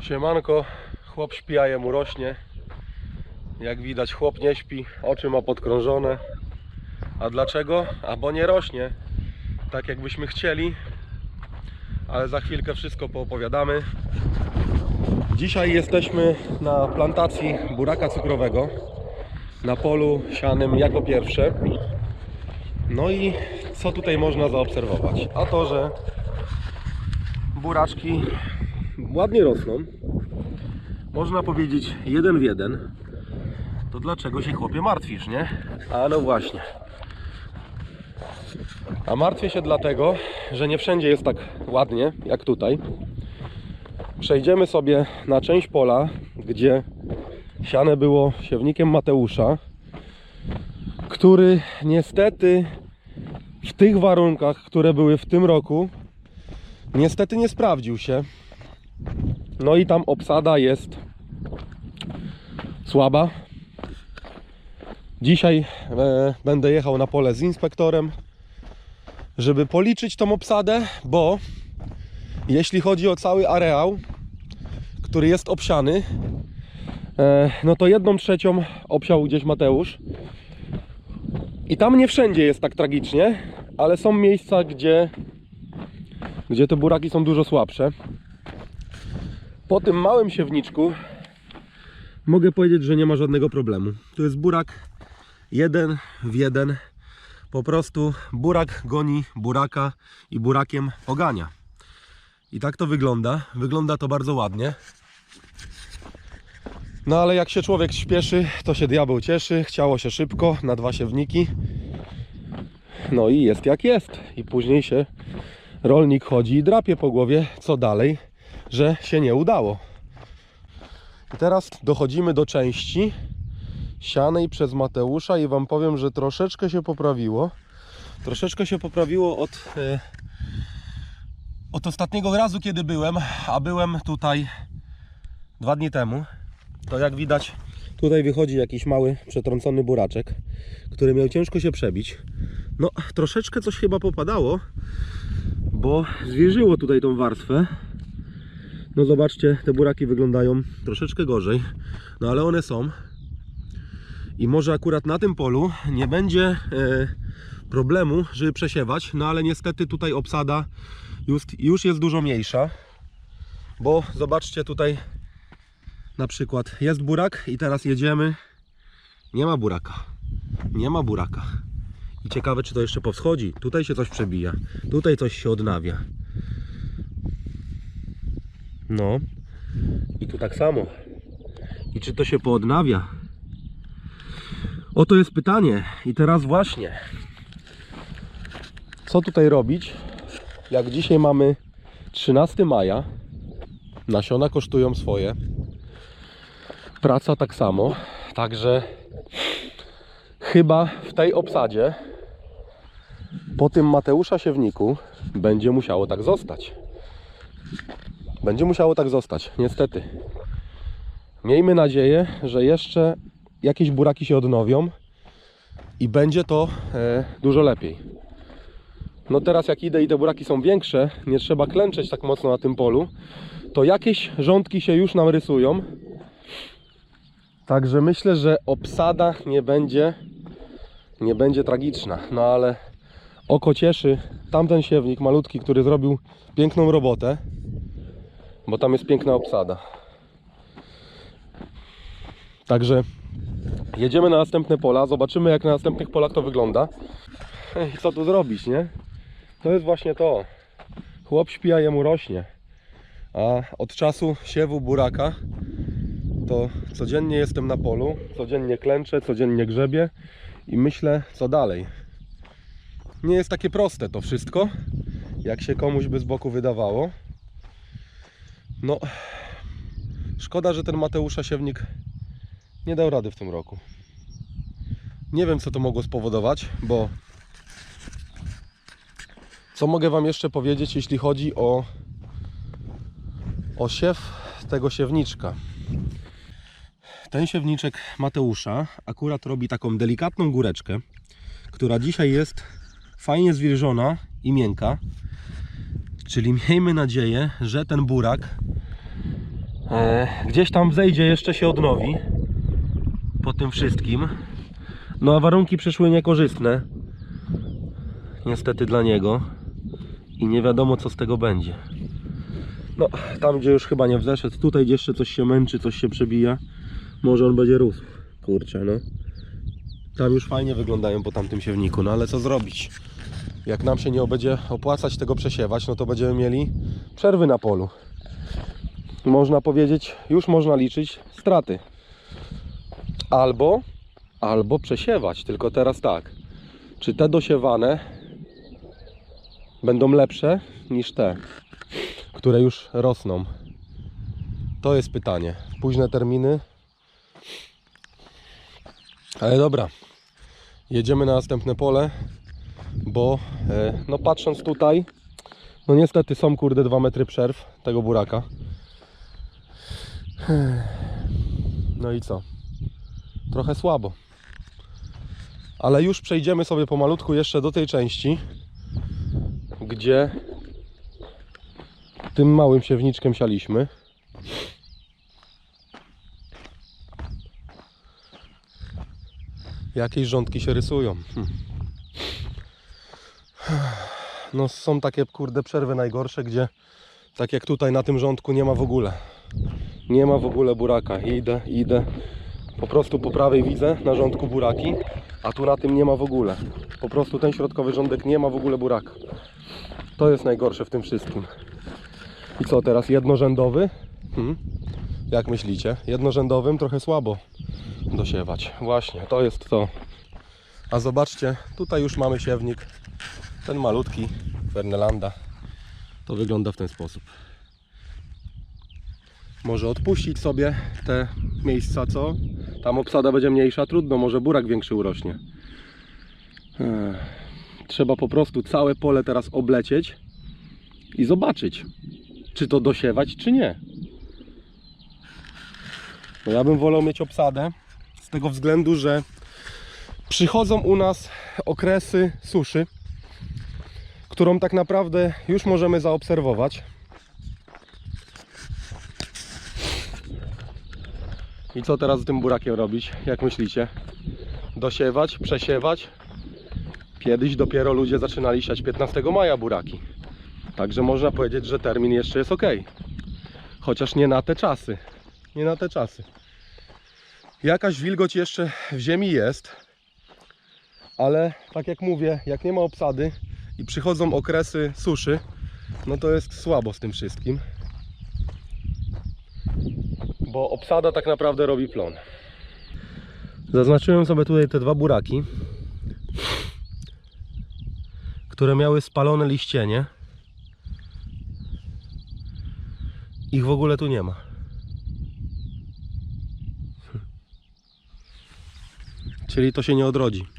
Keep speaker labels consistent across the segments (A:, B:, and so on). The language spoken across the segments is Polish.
A: Siemanko, chłop śpi, a jemu rośnie. Jak widać chłop nie śpi, oczy ma podkrążone. A dlaczego? A bo nie rośnie tak jakbyśmy chcieli. Ale za chwilkę wszystko poopowiadamy. Dzisiaj jesteśmy na plantacji buraka cukrowego. Na polu sianym jako pierwsze. No i co tutaj można zaobserwować? A to, że buraczki ładnie rosną. Można powiedzieć jeden w jeden. To dlaczego się chłopie martwisz, nie? A no właśnie. A martwię się dlatego, że nie wszędzie jest tak ładnie jak tutaj. Przejdziemy sobie na część pola, gdzie siane było siewnikiem Mateusza, który niestety w tych warunkach, które były w tym roku, niestety nie sprawdził się. No i tam obsada jest słaba. Dzisiaj e, będę jechał na pole z inspektorem, żeby policzyć tą obsadę, bo jeśli chodzi o cały areał, który jest obsiany, e, no to jedną trzecią obsiał gdzieś Mateusz. I tam nie wszędzie jest tak tragicznie, ale są miejsca, gdzie, gdzie te buraki są dużo słabsze. Po tym małym siewniczku mogę powiedzieć, że nie ma żadnego problemu. Tu jest burak jeden w jeden. Po prostu burak goni buraka i burakiem pogania. I tak to wygląda. Wygląda to bardzo ładnie. No ale jak się człowiek śpieszy, to się diabeł cieszy. Chciało się szybko na dwa siewniki. No i jest jak jest. I później się rolnik chodzi i drapie po głowie, co dalej, że się nie udało. I teraz dochodzimy do części sianej przez Mateusza i Wam powiem, że troszeczkę się poprawiło. Troszeczkę się poprawiło od, e, od ostatniego razu, kiedy byłem, a byłem tutaj dwa dni temu. To jak widać, tutaj wychodzi jakiś mały, przetrącony buraczek, który miał ciężko się przebić. No, troszeczkę coś chyba popadało, bo zwierzyło tutaj tą warstwę. No zobaczcie, te buraki wyglądają troszeczkę gorzej, no ale one są. I może akurat na tym polu nie będzie e, problemu, żeby przesiewać, no ale niestety tutaj obsada już, już jest dużo mniejsza. Bo zobaczcie tutaj na przykład jest burak i teraz jedziemy. Nie ma buraka. Nie ma buraka. I ciekawe czy to jeszcze powschodzi. Tutaj się coś przebija. Tutaj coś się odnawia. No. I tu tak samo. I czy to się poodnawia? Oto jest pytanie. I teraz właśnie. Co tutaj robić? Jak dzisiaj mamy 13 maja. Nasiona kosztują swoje. Praca tak samo. Także chyba w tej obsadzie po tym Mateusza Siewniku będzie musiało tak zostać. Będzie musiało tak zostać, niestety. Miejmy nadzieję, że jeszcze jakieś buraki się odnowią i będzie to e, dużo lepiej. No teraz jak idę i te buraki są większe, nie trzeba klęczeć tak mocno na tym polu, to jakieś rządki się już nam rysują. Także myślę, że obsada nie będzie nie będzie tragiczna. No ale oko cieszy tamten siewnik malutki, który zrobił piękną robotę, bo tam jest piękna obsada. Także jedziemy na następne pola, zobaczymy jak na następnych polach to wygląda. I co tu zrobić, nie? To jest właśnie to. Chłop śpi, a jemu rośnie. A od czasu siewu buraka to codziennie jestem na polu, codziennie klęczę, codziennie grzebię i myślę, co dalej. Nie jest takie proste to wszystko, jak się komuś by z boku wydawało. No, szkoda, że ten Mateusza Siewnik nie dał rady w tym roku. Nie wiem, co to mogło spowodować, bo co mogę Wam jeszcze powiedzieć, jeśli chodzi o, o siew tego siewniczka. Ten siewniczek Mateusza akurat robi taką delikatną góreczkę, która dzisiaj jest fajnie zwilżona i miękka. Czyli miejmy nadzieję, że ten burak E, gdzieś tam zejdzie, jeszcze się odnowi po tym wszystkim. No a warunki przyszły niekorzystne. Niestety dla niego. I nie wiadomo co z tego będzie. No, tam gdzie już chyba nie wzeszedł, tutaj gdzie jeszcze coś się męczy, coś się przebija. Może on będzie rósł. Kurczę, no. Tam już fajnie wyglądają po tamtym siewniku, no ale co zrobić? Jak nam się nie będzie opłacać tego przesiewać, no to będziemy mieli przerwy na polu. Można powiedzieć, już można liczyć straty. Albo, albo przesiewać, tylko teraz tak. Czy te dosiewane będą lepsze niż te, które już rosną? To jest pytanie. Późne terminy. Ale dobra, jedziemy na następne pole, bo e, no patrząc tutaj, no niestety są kurde 2 metry przerw tego buraka. No i co? Trochę słabo. Ale już przejdziemy sobie pomalutku jeszcze do tej części, gdzie tym małym siewniczkiem sialiśmy. Jakieś rządki się rysują. Hmm. No są takie kurde przerwy najgorsze, gdzie tak jak tutaj na tym rządku nie ma w ogóle. Nie ma w ogóle buraka. Idę, idę. Po prostu po prawej widzę na rządku buraki, a tu na tym nie ma w ogóle. Po prostu ten środkowy rządek nie ma w ogóle buraka. To jest najgorsze w tym wszystkim. I co teraz? Jednorzędowy? Hmm? Jak myślicie? Jednorzędowym trochę słabo dosiewać. Właśnie, to jest to. A zobaczcie, tutaj już mamy siewnik. Ten malutki Fernelanda. To wygląda w ten sposób. Może odpuścić sobie te miejsca, co? Tam obsada będzie mniejsza, trudno, może burak większy urośnie. Trzeba po prostu całe pole teraz oblecieć i zobaczyć, czy to dosiewać, czy nie. No ja bym wolał mieć obsadę z tego względu, że przychodzą u nas okresy suszy, którą tak naprawdę już możemy zaobserwować. I co teraz z tym burakiem robić? Jak myślicie? Dosiewać, przesiewać? Kiedyś dopiero ludzie zaczynali siać 15 maja buraki. Także można powiedzieć, że termin jeszcze jest ok. Chociaż nie na te czasy. Nie na te czasy. Jakaś wilgoć jeszcze w ziemi jest. Ale tak jak mówię, jak nie ma obsady i przychodzą okresy suszy, no to jest słabo z tym wszystkim. Bo obsada tak naprawdę robi plon. Zaznaczyłem sobie tutaj te dwa buraki, które miały spalone liścienie. Ich w ogóle tu nie ma. Czyli to się nie odrodzi.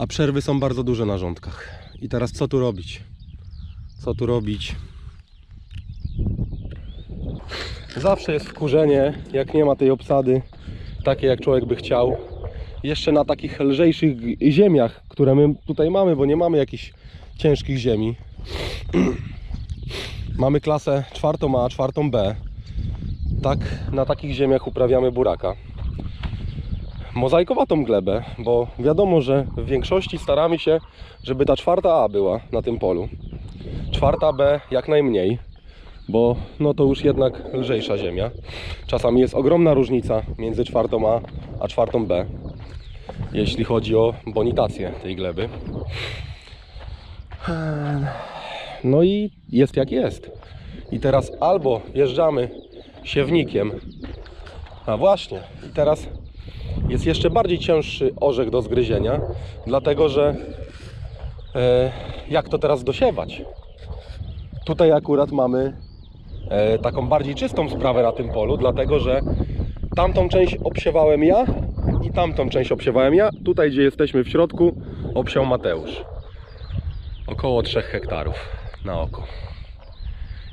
A: A przerwy są bardzo duże na rządkach. I teraz co tu robić? Co tu robić? Zawsze jest wkurzenie, jak nie ma tej obsady, takie jak człowiek by chciał. Jeszcze na takich lżejszych ziemiach, które my tutaj mamy, bo nie mamy jakichś ciężkich ziemi. mamy klasę czwartą A, czwartą B. Tak, na takich ziemiach uprawiamy buraka. Mozaikowatą glebę, bo wiadomo, że w większości staramy się, żeby ta czwarta A była na tym polu. Czwarta B jak najmniej bo no to już jednak lżejsza ziemia. Czasami jest ogromna różnica między czwartą A a czwartą B, jeśli chodzi o bonitację tej gleby. No i jest jak jest. I teraz albo wjeżdżamy siewnikiem, a właśnie, i teraz jest jeszcze bardziej cięższy orzech do zgryzienia, dlatego że e, jak to teraz dosiewać? Tutaj akurat mamy e, taką bardziej czystą sprawę na tym polu, dlatego że tamtą część obsiewałem ja i tamtą część obsiewałem ja. Tutaj, gdzie jesteśmy w środku, obsiał Mateusz. Około 3 hektarów na oko.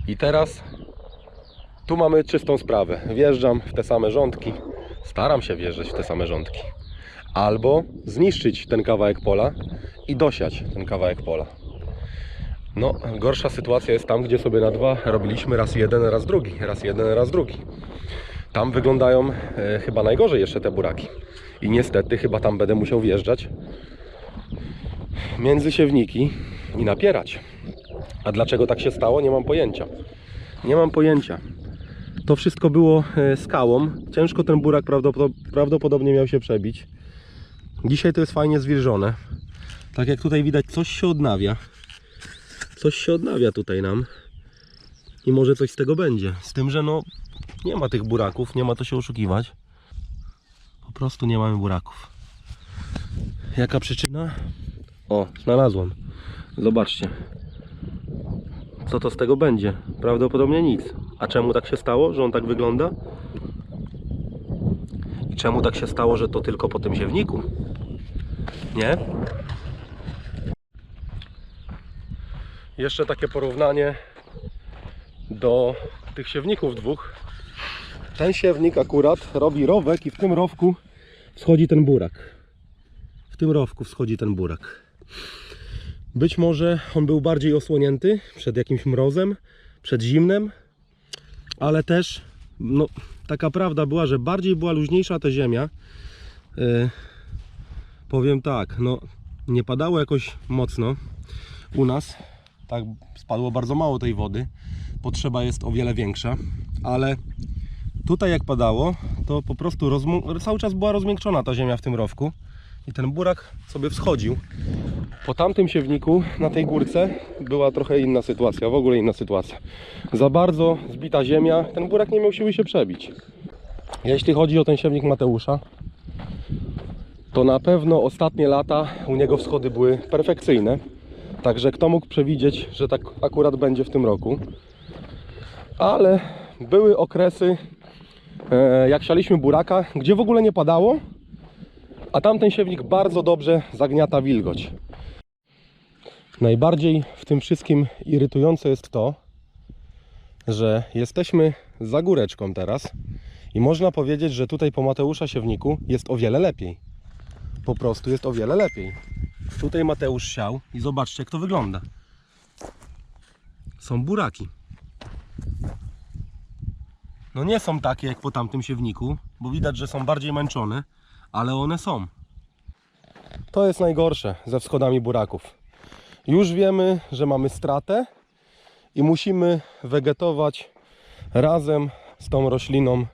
A: I teraz tu mamy czystą sprawę. Wjeżdżam w te same rządki. Staram się wjeżdżać w te same rządki. Albo zniszczyć ten kawałek pola i dosiać ten kawałek pola. No, gorsza sytuacja jest tam, gdzie sobie na dwa robiliśmy raz jeden, raz drugi, raz jeden, raz drugi. Tam wyglądają e, chyba najgorzej jeszcze te buraki. I niestety chyba tam będę musiał wjeżdżać między siewniki i napierać. A dlaczego tak się stało? Nie mam pojęcia. Nie mam pojęcia. To wszystko było e, skałą. Ciężko ten burak prawdopodob- prawdopodobnie miał się przebić. Dzisiaj to jest fajnie zwilżone. Tak jak tutaj widać, coś się odnawia. Coś się odnawia tutaj nam. I może coś z tego będzie. Z tym, że no nie ma tych buraków, nie ma to się oszukiwać. Po prostu nie mamy buraków. Jaka przyczyna? O, znalazłem. Zobaczcie. Co to z tego będzie? Prawdopodobnie nic. A czemu tak się stało, że on tak wygląda? I czemu tak się stało, że to tylko po tym siewniku? Nie? Jeszcze takie porównanie do tych siewników dwóch. Ten siewnik akurat robi rowek i w tym rowku wschodzi ten burak. W tym rowku wschodzi ten burak. Być może on był bardziej osłonięty przed jakimś mrozem, przed zimnem, ale też no, taka prawda była, że bardziej była luźniejsza ta ziemia. Yy, powiem tak, no nie padało jakoś mocno u nas. Tak spadło bardzo mało tej wody. Potrzeba jest o wiele większa, ale tutaj jak padało, to po prostu cały czas była rozmiękczona ta ziemia w tym rowku i ten burak sobie wschodził. Po tamtym siewniku na tej górce była trochę inna sytuacja, w ogóle inna sytuacja. Za bardzo zbita ziemia, ten burak nie miał siły się przebić. Jeśli chodzi o ten siewnik Mateusza, to na pewno ostatnie lata u niego wschody były perfekcyjne. Także kto mógł przewidzieć, że tak akurat będzie w tym roku. Ale były okresy, e, jak sialiśmy buraka, gdzie w ogóle nie padało, a tamten siewnik bardzo dobrze zagniata wilgoć. Najbardziej w tym wszystkim irytujące jest to, że jesteśmy za góreczką teraz i można powiedzieć, że tutaj po Mateusza Siewniku jest o wiele lepiej. Po prostu jest o wiele lepiej. Tutaj Mateusz siał i zobaczcie jak to wygląda. Są buraki. No nie są takie jak po tamtym siewniku, bo widać, że są bardziej męczone, ale one są. To jest najgorsze ze wschodami buraków. Już wiemy, że mamy stratę i musimy wegetować razem z tą rośliną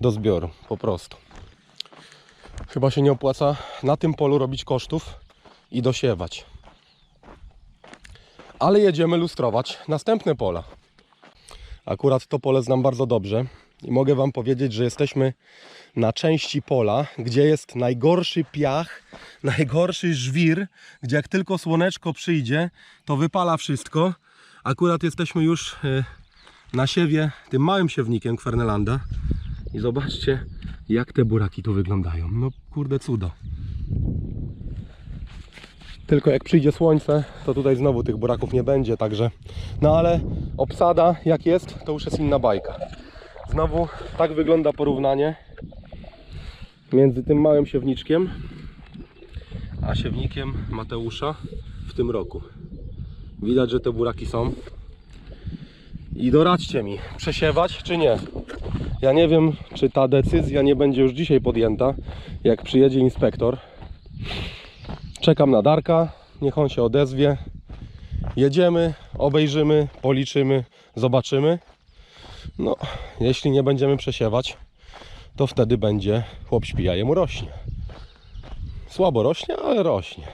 A: do zbioru. Po prostu. Chyba się nie opłaca na tym polu robić kosztów i dosiewać. Ale jedziemy lustrować następne pola. Akurat to pole znam bardzo dobrze i mogę Wam powiedzieć, że jesteśmy na części pola, gdzie jest najgorszy piach, najgorszy żwir, gdzie jak tylko słoneczko przyjdzie, to wypala wszystko. Akurat jesteśmy już y, na siewie tym małym siewnikiem Kwernelanda i zobaczcie, jak te buraki tu wyglądają. No kurde cudo. Tylko jak przyjdzie słońce, to tutaj znowu tych buraków nie będzie, także... No ale obsada jak jest, to już jest inna bajka. Znowu tak wygląda porównanie między tym małym siewniczkiem a siewnikiem Mateusza w tym roku. Widać, że te buraki są. I doradźcie mi, przesiewać czy nie? Ja nie wiem, czy ta decyzja nie będzie już dzisiaj podjęta, jak przyjedzie inspektor. Czekam na Darka, niech on się odezwie. Jedziemy, obejrzymy, policzymy, zobaczymy. No, jeśli nie będziemy przesiewać, to wtedy będzie chłop śpi, a jemu rośnie. Słabo rośnie, ale rośnie.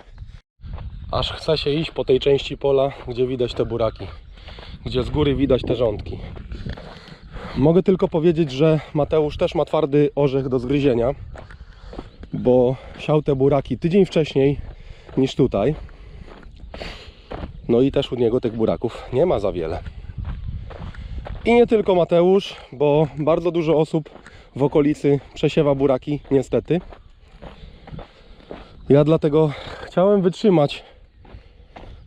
A: Aż chce się iść po tej części pola, gdzie widać te buraki, gdzie z góry widać te rządki. Mogę tylko powiedzieć, że Mateusz też ma twardy orzech do zgryzienia, bo siał te buraki tydzień wcześniej niż tutaj. No i też u niego tych buraków nie ma za wiele. I nie tylko Mateusz, bo bardzo dużo osób w okolicy przesiewa buraki, niestety. Ja dlatego chciałem wytrzymać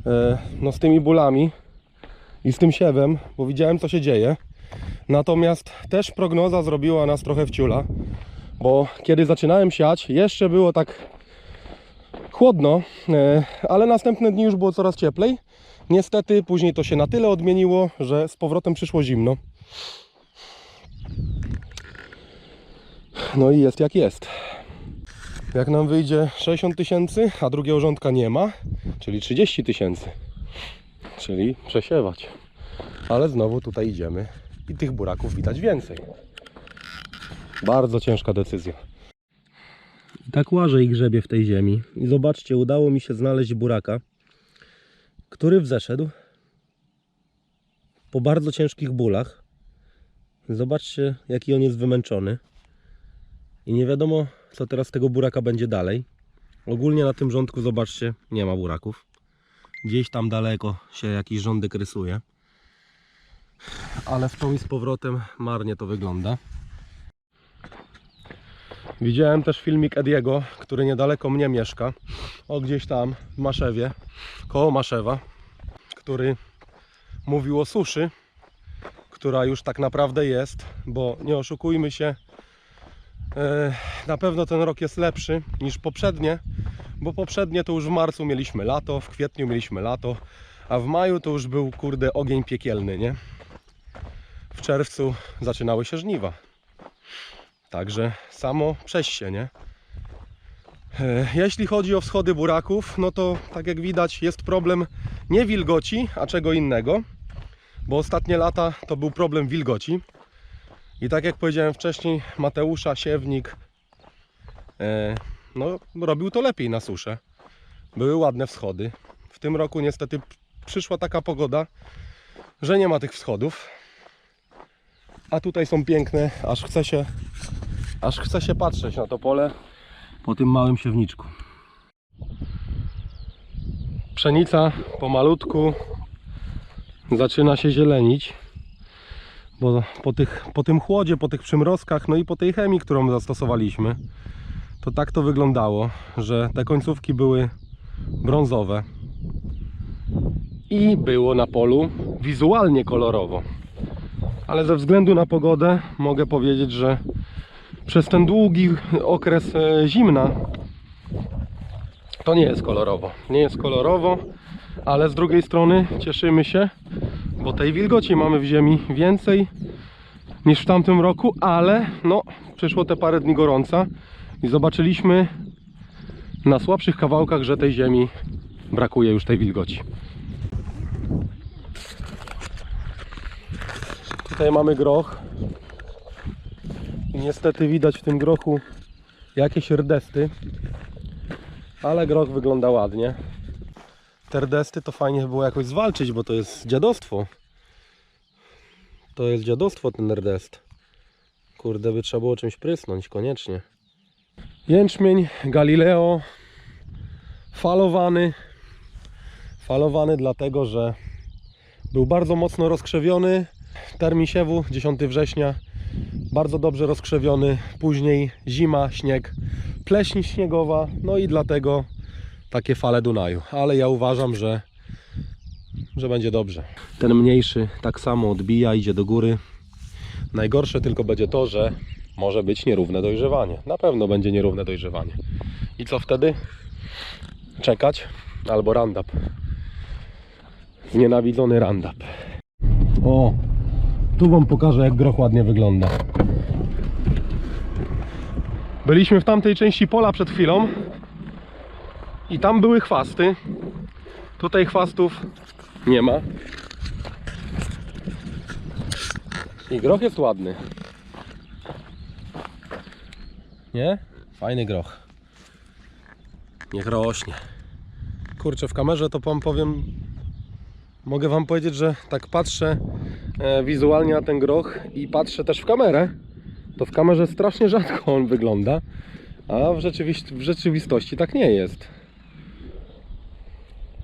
A: e, no, z tymi bólami i z tym siewem, bo widziałem co się dzieje. Natomiast też prognoza zrobiła nas trochę w ciula, bo kiedy zaczynałem siać, jeszcze było tak chłodno, e, ale następne dni już było coraz cieplej Niestety później to się na tyle odmieniło, że z powrotem przyszło zimno. No i jest jak jest. Jak nam wyjdzie 60 tysięcy, a drugiego rządka nie ma, czyli 30 tysięcy. Czyli przesiewać. Ale znowu tutaj idziemy i tych buraków widać więcej. Bardzo ciężka decyzja. I tak łażę i grzebie w tej ziemi. I zobaczcie, udało mi się znaleźć buraka, który wzeszedł po bardzo ciężkich bólach. Zobaczcie, jaki on jest wymęczony. I nie wiadomo, co teraz tego buraka będzie dalej. Ogólnie na tym rządku, zobaczcie, nie ma buraków. Gdzieś tam daleko się jakiś rządek rysuje. Ale w tą i z powrotem marnie to wygląda. Widziałem też filmik Ediego, który niedaleko mnie mieszka. O gdzieś tam w Maszewie, koło Maszewa, który mówił o suszy, która już tak naprawdę jest, bo nie oszukujmy się, e, na pewno ten rok jest lepszy niż poprzednie, bo poprzednie to już w marcu mieliśmy lato, w kwietniu mieliśmy lato, a w maju to już był kurde ogień piekielny, nie? W czerwcu zaczynały się żniwa. Także samo przejście, nie? E, Jeśli chodzi o wschody buraków, no to tak jak widać jest problem nie wilgoci, a czego innego, bo ostatnie lata to był problem wilgoci. I tak jak powiedziałem wcześniej, Mateusza, siewnik, e, no robił to lepiej na suszę. Były ładne wschody. W tym roku niestety przyszła taka pogoda, że nie ma tych wschodów. A tutaj są piękne, aż chce się, aż chce się patrzeć na to pole po tym małym siewniczku. Pszenica pomalutku zaczyna się zielenić, bo po, tych, po tym chłodzie, po tych przymrozkach, no i po tej chemii, którą zastosowaliśmy, to tak to wyglądało, że te końcówki były brązowe i było na polu wizualnie kolorowo. Ale ze względu na pogodę mogę powiedzieć, że przez ten długi okres e, zimna to nie jest kolorowo. Nie jest kolorowo, ale z drugiej strony cieszymy się, bo tej wilgoci mamy w ziemi więcej niż w tamtym roku, ale no przyszło te parę dni gorąca i zobaczyliśmy na słabszych kawałkach, że tej ziemi brakuje już tej wilgoci. Tutaj mamy groch. I niestety widać w tym grochu jakieś rdesty. Ale groch wygląda ładnie. Te rdesty to fajnie by było jakoś zwalczyć, bo to jest dziadostwo. To jest dziadostwo ten rdest. Kurde, by trzeba było czymś prysnąć, koniecznie. Jęczmień Galileo falowany. Falowany dlatego, że był bardzo mocno rozkrzewiony. Termin siewu 10 września. Bardzo dobrze rozkrzewiony. Później zima, śnieg, pleśń śniegowa. No i dlatego takie fale Dunaju. Ale ja uważam, że, że będzie dobrze. Ten mniejszy tak samo odbija, idzie do góry. Najgorsze tylko będzie to, że może być nierówne dojrzewanie. Na pewno będzie nierówne dojrzewanie. I co wtedy? Czekać albo randap. Znienawidzony randap. O, tu Wam pokażę jak groch ładnie wygląda. Byliśmy w tamtej części pola przed chwilą i tam były chwasty. Tutaj chwastów nie ma. I groch jest ładny. Nie? Fajny groch. Niech rośnie. Kurczę, w kamerze to wam powiem, mogę wam powiedzieć, że tak patrzę wizualnie na ten groch i patrzę też w kamerę, to w kamerze strasznie rzadko on wygląda, a w, rzeczywist w rzeczywistości tak nie jest.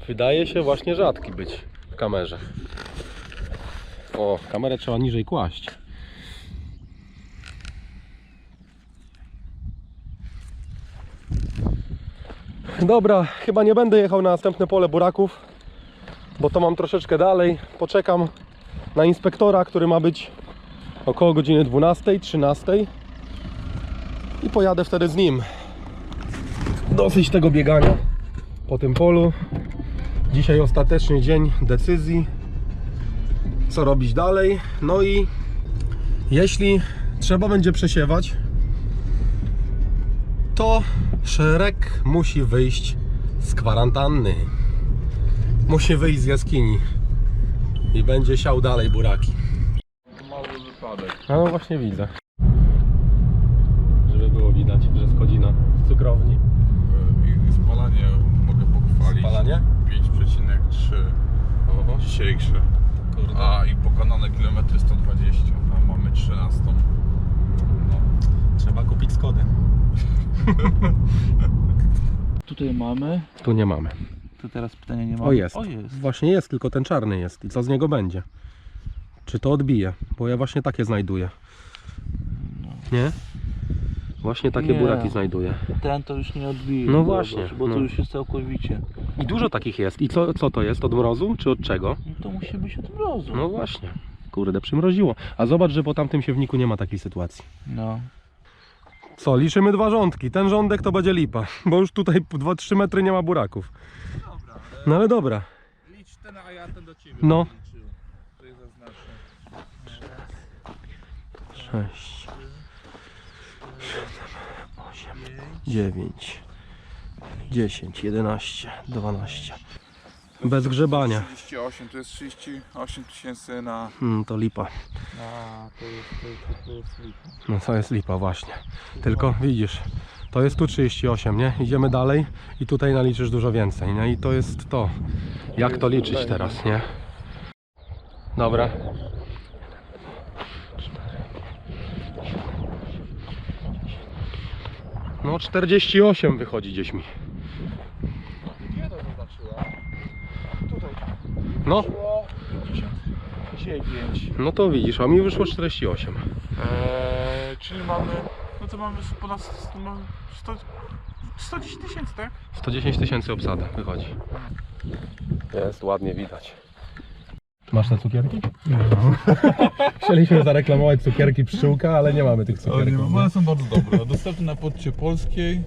A: Wydaje się właśnie rzadki być w kamerze. O, kamerę trzeba niżej kłaść. Dobra, chyba nie będę jechał na następne pole buraków, bo to mam troszeczkę dalej. Poczekam na inspektora, który ma być około godziny 12, 13 i pojadę wtedy z nim. Dosyć tego biegania po tym polu. Dzisiaj ostateczny dzień decyzji, co robić dalej. No i jeśli trzeba będzie przesiewać, to szereg musi wyjść z kwarantanny. Musi wyjść z jaskini i będzie siał dalej buraki.
B: Mały wypadek.
A: No właśnie widzę. Żeby było widać, że schodzina z cukrowni.
B: I spalanie mogę pochwalić.
A: Spalanie?
B: 5,3
A: Oho.
B: dzisiejsze.
A: Kurde.
B: A i pokonane kilometry 120. A mamy 13. No.
A: Trzeba kupić Skody.
C: Tutaj mamy.
A: Tu nie mamy.
C: To teraz pytanie nie ma.
A: O jest.
C: O jest.
A: Właśnie jest, tylko ten czarny jest. I co z niego będzie? Czy to odbije? Bo ja właśnie takie znajduję. Nie? Właśnie takie
C: Nie.
A: buraki znajduję.
C: Ten to już nie odbije.
A: No właśnie,
C: Bo
A: no.
C: to już jest całkowicie.
A: I dużo takich jest. I co, co to jest? Od mrozu? Czy od czego?
C: No to musi być od mrozu.
A: No właśnie. Kurde, przymroziło. A zobacz, że po tamtym siewniku nie ma takiej sytuacji.
C: No.
A: Co, liczymy dwa rządki. Ten rządek to będzie lipa, bo już tutaj 2-3 metry nie ma buraków. No ale dobra.
B: Licz ten, a ja ten do ciebie.
A: No.
B: liczył. Tutaj zaznaczę.
A: 6, 8, 9, 10, 11, 12. Bez grzebania.
B: 38, to jest 38 tysięcy na...
A: Hmm, to lipa.
C: A, to jest, to jest, to jest lipa.
A: No co jest lipa właśnie. Tylko widzisz, to jest tu 38, nie? Idziemy dalej i tutaj naliczysz dużo więcej, nie? I to jest to. Jak to liczyć teraz, nie? Dobra. No 48 wychodzi gdzieś mi.
B: Gdzie to zaznaczyła? Tutaj.
A: No,
B: Było 59.
A: no to widzisz, a mi wyszło 48.
B: Eee, czyli mamy, no to mamy ponad 100, mamy 100, 110 tysięcy, tak?
A: 110 tysięcy obsada wychodzi. Jest ładnie widać. Masz te cukierki? Chcieliśmy zareklamować cukierki pszczółka, ale nie mamy tych cukierków.
B: one są bardzo dobre. Dostępne na Poczcie Polskiej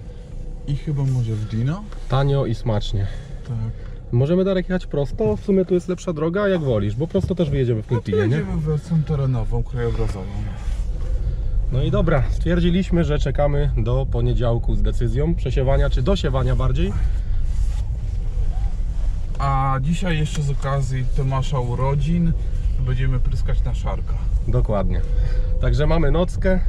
B: i chyba może w Dino?
A: Tanio i smacznie.
B: Tak.
A: Możemy Darek jechać prosto, w sumie tu jest lepsza droga, jak wolisz, bo prosto też wyjedziemy w Kultinie, nie?
B: Jedziemy wersją terenową, krajobrazową.
A: No i dobra, stwierdziliśmy, że czekamy do poniedziałku z decyzją przesiewania, czy dosiewania bardziej.
B: A dzisiaj jeszcze z okazji Tomasza urodzin będziemy pryskać na szarka.
A: Dokładnie. Także mamy nockę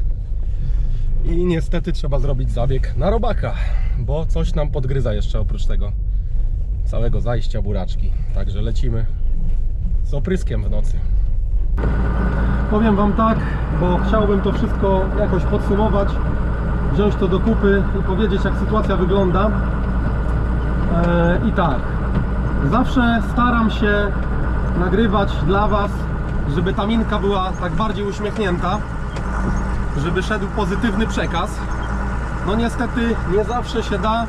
A: i niestety trzeba zrobić zabieg na robaka, bo coś nam podgryza jeszcze oprócz tego całego zajścia buraczki. Także lecimy z opryskiem w nocy. Powiem Wam tak, bo chciałbym to wszystko jakoś podsumować, wziąć to do kupy i powiedzieć jak sytuacja wygląda. Eee, I tak, zawsze staram się nagrywać dla Was, żeby ta minka była tak bardziej uśmiechnięta, żeby szedł pozytywny przekaz. No niestety nie zawsze się da.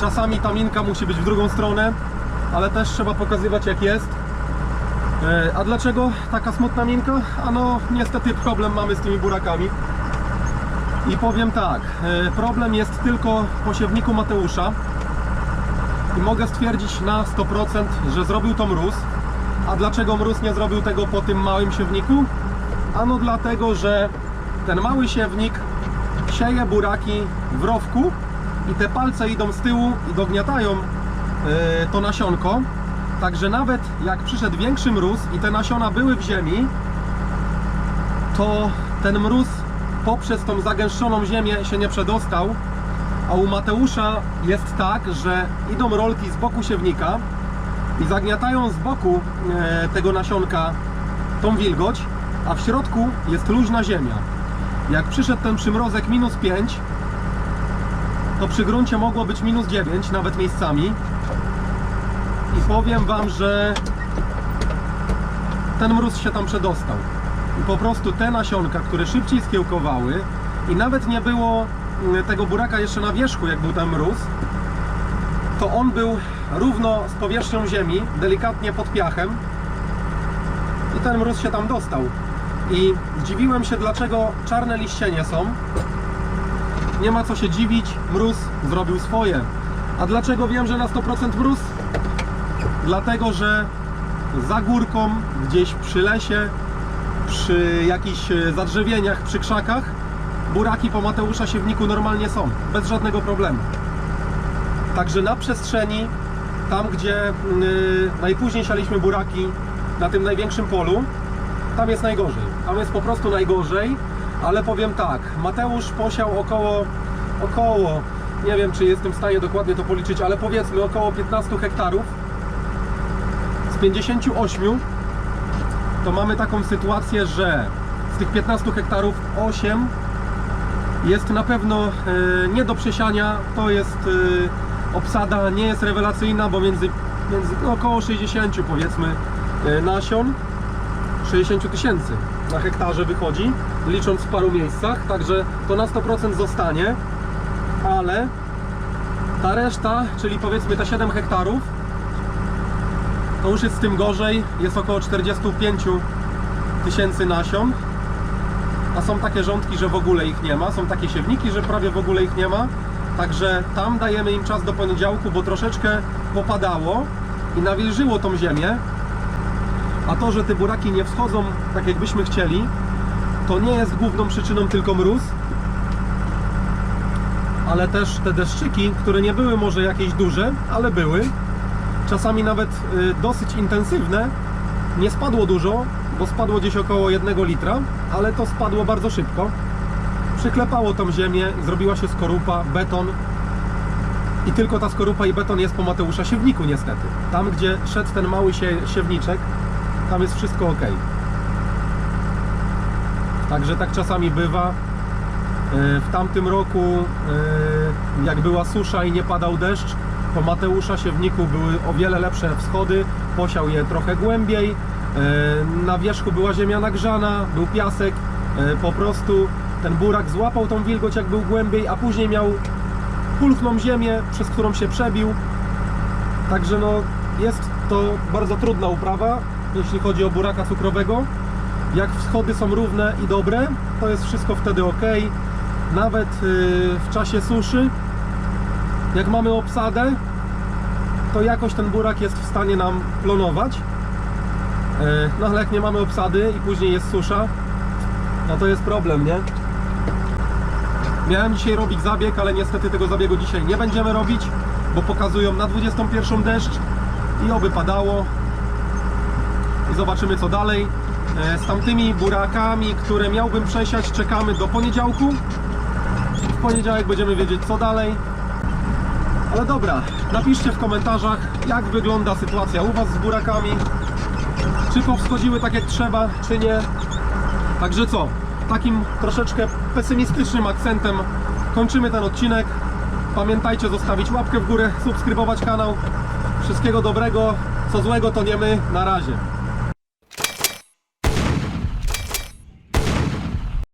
A: Czasami ta minka musi być w drugą stronę, ale też trzeba pokazywać jak jest. E, A dlaczego taka smutna minka? Ano niestety problem mamy z tymi burakami. I powiem tak, e, problem jest tylko w posiewniku Mateusza. I mogę stwierdzić na 100%, że zrobił to mróz. A dlaczego mróz nie zrobił tego po tym małym siewniku? Ano dlatego, że ten mały siewnik sieje buraki w rowku i te palce idą z tyłu i dogniatają e, to nasionko. Także nawet jak przyszedł większy mróz i te nasiona były w ziemi, to ten mróz poprzez tą zagęszczoną ziemię się nie przedostał. A u Mateusza jest tak, że idą rolki z boku siewnika i zagniatają z boku e, tego nasionka tą wilgoć, a w środku jest luźna ziemia. Jak przyszedł ten przymrozek minus 5, to przy gruncie mogło być minus 9, nawet miejscami. I powiem Wam, że ten mróz się tam przedostał. I po prostu te nasionka, które szybciej skiełkowały i nawet nie było mm, tego buraka jeszcze na wierzchu, jak był ten mróz, to on był równo z powierzchnią ziemi, delikatnie pod piachem i ten mróz się tam dostał. I zdziwiłem się, dlaczego czarne liście nie są. Nie ma co się dziwić, mróz zrobił swoje. A dlaczego wiem, że na 100% mróz? dlatego że za górką, gdzieś przy lesie, przy jakichś e, zadrzewieniach, przy krzakach, buraki po Mateusza Siewniku normalnie są, bez żadnego problemu. Także na przestrzeni, tam gdzie yy, najpóźniej sialiśmy buraki, na tym największym polu, tam jest najgorzej. Tam jest po prostu najgorzej, ale powiem tak, Mateusz posiał około, około, nie wiem czy jestem w stanie dokładnie to policzyć, ale powiedzmy około 15 hektarów. Z 58 to mamy taką sytuację, że z tych 15 hektarów 8 jest na pewno e, nie do przesiania. To jest e, obsada, nie jest rewelacyjna, bo między, między no, około 60 powiedzmy e, nasion 60 tysięcy na hektarze wychodzi, licząc w paru miejscach, także to na 100% zostanie, ale ta reszta, czyli powiedzmy te 7 hektarów, to już jest z tym gorzej, jest około 45 tysięcy nasion, a są takie rządki, że w ogóle ich nie ma, są takie siewniki, że prawie w ogóle ich nie ma, także tam dajemy im czas do poniedziałku, bo troszeczkę popadało i nawilżyło tą ziemię, a to, że te buraki nie wschodzą tak jakbyśmy chcieli, to nie jest główną przyczyną tylko mróz, ale też te deszczyki, które nie były może jakieś duże, ale były, czasami nawet y, dosyć intensywne. Nie spadło dużo, bo spadło gdzieś około 1 litra, ale to spadło bardzo szybko. Przyklepało tą ziemię, zrobiła się skorupa, beton. I tylko ta skorupa i beton jest po Mateusza Siewniku niestety. Tam, gdzie szedł ten mały sie, siewniczek, tam jest wszystko ok. Także tak czasami bywa. E, W tamtym roku, e, jak była susza i nie padał deszcz, po Mateusza Siewniku były o wiele lepsze wschody, posiał je trochę głębiej, e, na wierzchu była ziemia nagrzana, był piasek, po prostu ten burak złapał tą wilgoć jak był głębiej, a później miał pulchną ziemię, przez którą się przebił. Także no, jest to bardzo trudna uprawa, jeśli chodzi o buraka cukrowego. Jak wschody są równe i dobre, to jest wszystko wtedy ok. Nawet yy, w czasie suszy, jak mamy obsadę, to jakoś ten burak jest w stanie nam plonować. Yy, no ale jak nie mamy obsady i później jest susza, no to jest problem, nie? Miałem dzisiaj robić zabieg, ale niestety tego zabiegu dzisiaj nie będziemy robić, bo pokazują na 21 deszcz i oby padało. I zobaczymy co dalej. E, Z tamtymi burakami, które miałbym przesiać, czekamy do poniedziałku. W poniedziałek będziemy wiedzieć co dalej. Ale dobra, napiszcie w komentarzach, jak wygląda sytuacja u Was z burakami. Czy powschodziły tak jak trzeba, czy nie. Także co? Takim troszeczkę pesymistycznym akcentem kończymy ten odcinek. Pamiętajcie zostawić łapkę w górę, subskrybować kanał. Wszystkiego dobrego, co złego to nie my. Na razie.